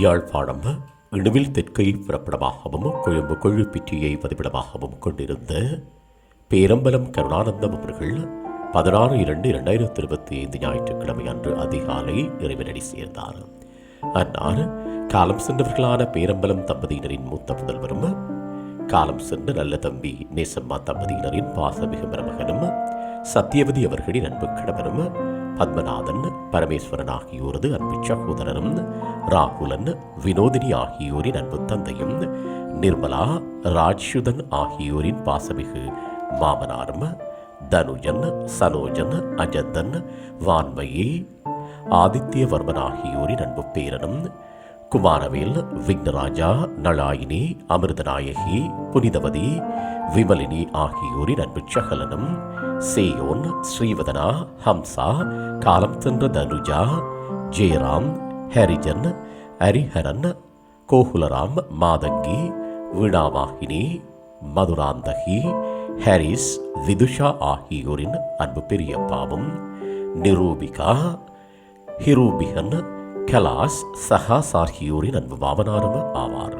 யாழ்ப்பாணம் இணுவில் தெற்கை பிறப்பிடமாகவும் கொழும்பு கொழுப்பிற்றியை பதிவிடமாகவும் கொண்டிருந்த பேரம்பலம் கருணானந்தம் அவர்கள் பதினாறு இரண்டு இரண்டாயிரத்தி இருபத்தி ஐந்து ஞாயிற்றுக்கிழமை அன்று அதிகாலை இறைவனடி சேர்ந்தார். அன்னார் காலம் சென்றவர்களான பேரம்பலம் தம்பதியினரின் மூத்த புதல்வரும் காலம் சென்ற நல்ல தம்பி நேசம்மா தம்பதியினரின் பாசமிகு மருமகனும் சத்தியவதி அவர்களின் அன்பு கணவரும் பத்மநாதன் பரமேஸ்வரன் ஆகியோரது அன்பு சகோதரரும் ராகுலன் வினோதினி ஆகியோரின் அன்பு தந்தையும் நிர்மலா ராஜ்யுதன் ஆகியோரின் பாசமிகு மாமனாரும் தனுஜன் சனோஜன் அஜந்தன் வான்மையே ஆதித்யவர்மன் ஆகியோரின் அன்பு பேரனும் குமாரவேல் விக்னராஜா நளாயினி அமிர்தநாயகி புனிதவதி விமலினி ஆகியோரின் அன்பு சகலனும் சேயோன் ஸ்ரீவதனா ஹம்சா காலம் சென்ற தனுஜா ஜெயராம் ஹரிஜன் ஹரிஹரன் கோகுலராம் மாதங்கி வீணாவாகினி மதுராந்தகி ஹாரிஸ் விதுஷா ஆகியோரின் அன்பு பெரியப்பாவும் நிரூபிகா ஹிரூபிகன் கலாஸ் சஹாஸ் ஆகியோரின் அன்பு பாவனாரும் ஆவார்